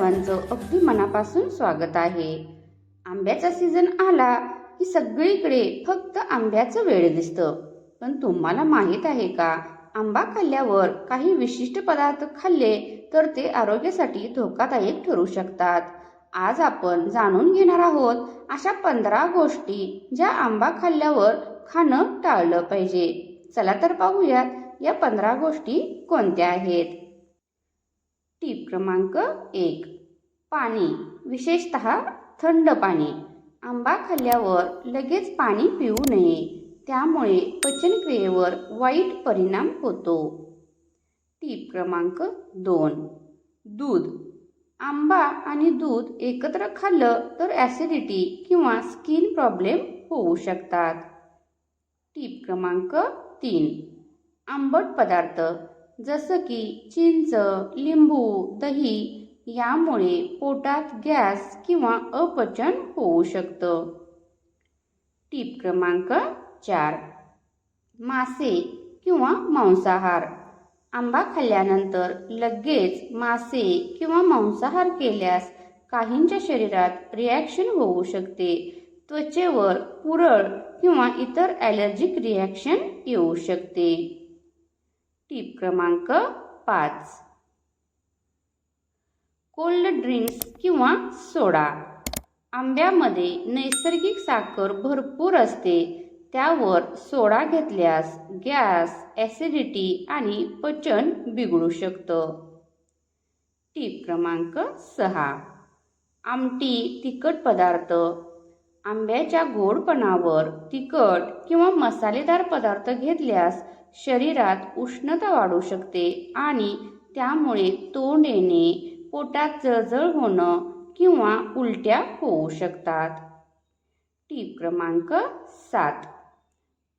सर्वांचं अगदी मनापासून स्वागत आहे. आंब्याचा सीझन आला की सगळीकडे फक्त आंब्याचं वेळ दिसतं. पण तुम्हाला माहीत आहे का आंबा खाल्ल्यावर काही विशिष्ट पदार्थ खाल्ले तर ते आरोग्यासाठी धोकादायक ठरू शकतात. आज आपण जाणून घेणार आहोत अशा पंधरा गोष्टी ज्या आंबा खाल्ल्यावर खाणं टाळलं पाहिजे. चला तर पाहूयात या पंधरा गोष्टी कोणत्या आहेत. टीप क्रमांक एक. पाणी विशेषत थंड पाणी. आंबा खाल्ल्यावर लगेच पाणी पिऊ नये. त्यामुळे पचनक्रियेवर वाईट परिणाम होतो. टीप क्रमांक दोन. दूध. आंबा आणि दूध एकत्र खाल्लं तर ॲसिडिटी किंवा स्किन प्रॉब्लेम होऊ शकतात. टीप क्रमांक तीन. आंबट पदार्थ. जसं की चिंच लिंबू दही यामुळे पोटात गॅस किंवा अपचन होऊ शकतं. टीप क्रमांक चार. मासे किंवा मांसाहार. आंबा खाल्ल्यानंतर लगेच मासे किंवा मांसाहार केल्यास काहींच्या शरीरात रिॲक्शन होऊ शकते. त्वचेवर पुरळ किंवा इतर ॲलर्जिक रिॲक्शन येऊ शकते. टीप क्रमांक पाच. कोल्ड ड्रिंक्स किंवा सोडा. आंब्यामध्ये नैसर्गिक साखर भरपूर असते. त्यावर सोडा घेतल्यास गॅस ॲसिडिटी आणि पचन बिघडू शकतं. टीप क्रमांक सहा. आमटी तिखट पदार्थ आंब्याच्या गोडपणावर तिखट किंवा मसालेदार पदार्थ घेतल्यास शरीरात उष्णता वाढू शकते आणि त्यामुळे तोंड येणे पोटात जळजळ होणं किंवा उलट्या होऊ शकतात. टीप क्रमांक सात.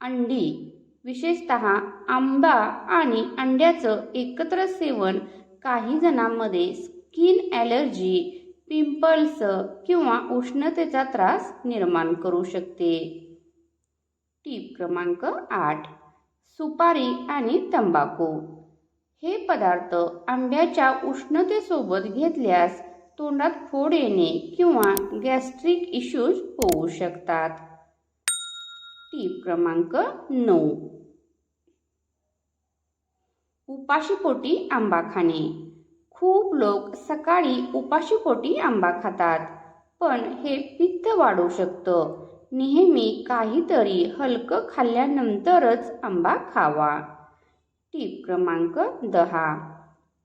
अंडी विशेषत आंबा आणि अंड्याचं एकत्र सेवन काही जणांमध्ये स्किन ॲलर्जी पिंपल्स किंवा उष्णतेचा त्रास निर्माण करू शकते. टीप क्रमांक आठ सुपारी आणि तंबाखू. हे पदार्थ आंब्याच्या उष्णतेसोबत घेतल्यास तोंडात फोड येणे किंवा गॅस्ट्रिक इश्यूज होऊ शकतात. टीप क्रमांक नऊ. उपाशीपोटी आंबा खाणे. खूप लोक सकाळी उपाशीपोटी आंबा खातात. पण हे पित्त वाढू शकतं. नेहमी काहीतरी हलकं खाल्ल्यानंतरच आंबा खावा. टीप क्रमांक दहा.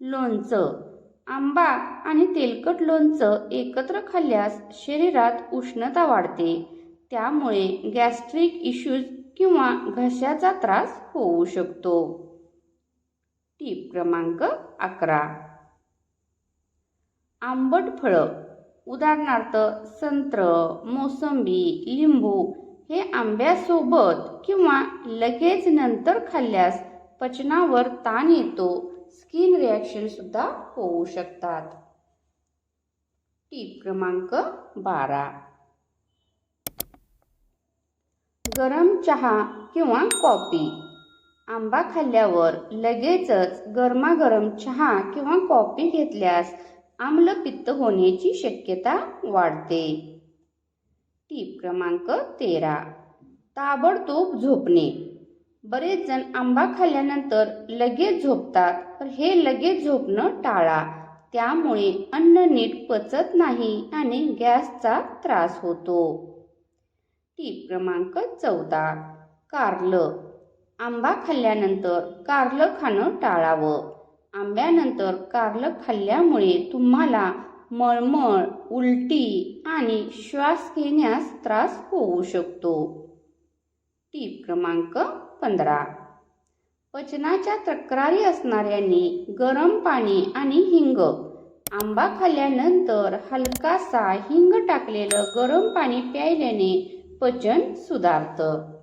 लोणचं. आंबा आणि तेलकट लोणचं एकत्र खाल्ल्यास शरीरात उष्णता वाढते. त्यामुळे गॅस्ट्रिक इश्यूज किंवा घशाचा त्रास होऊ शकतो. टीप क्रमांक अकरा. आंबट फळं उदाहरणार्थ संत्र मोसंबी लिंबू हे आंब्यासोबत किंवा लगेच नंतर खाल्ल्यास पचनावर ताण येतो स्किन रिॲक्शन सुद्धा होऊ शकतात. टीप क्रमांक बारा. गरम चहा किंवा कॉफी. आंबा खाल्ल्यावर लगेचच गरमागरम चहा किंवा कॉफी घेतल्यास आम्लपित्त होण्याची शक्यता वाढते. टीप क्रमांक तेरा. ताबडतोब झोपणे. बरेच जण आंबा खाल्ल्यानंतर लगेच झोपतात तर हे लगेच झोपणं टाळा. त्यामुळे अन्न नीट पचत नाही आणि गॅसचा त्रास होतो. टीप क्रमांक चौदा. कारलं. आंबा खाल्ल्यानंतर कारलं खाणं टाळावं. आंब्यानंतर कारलं खाल्ल्यामुळे तुम्हाला मळमळ उलटी आणि श्वास घेण्यास त्रास होऊ शकतो. टीप क्रमांक पंधरा. पचनाच्या तक्रारी असणाऱ्यांनी गरम पाणी आणि हिंग. आंबा खाल्ल्यानंतर हलकासा हिंग टाकलेलं गरम पाणी प्यायल्याने पचन सुधारतं.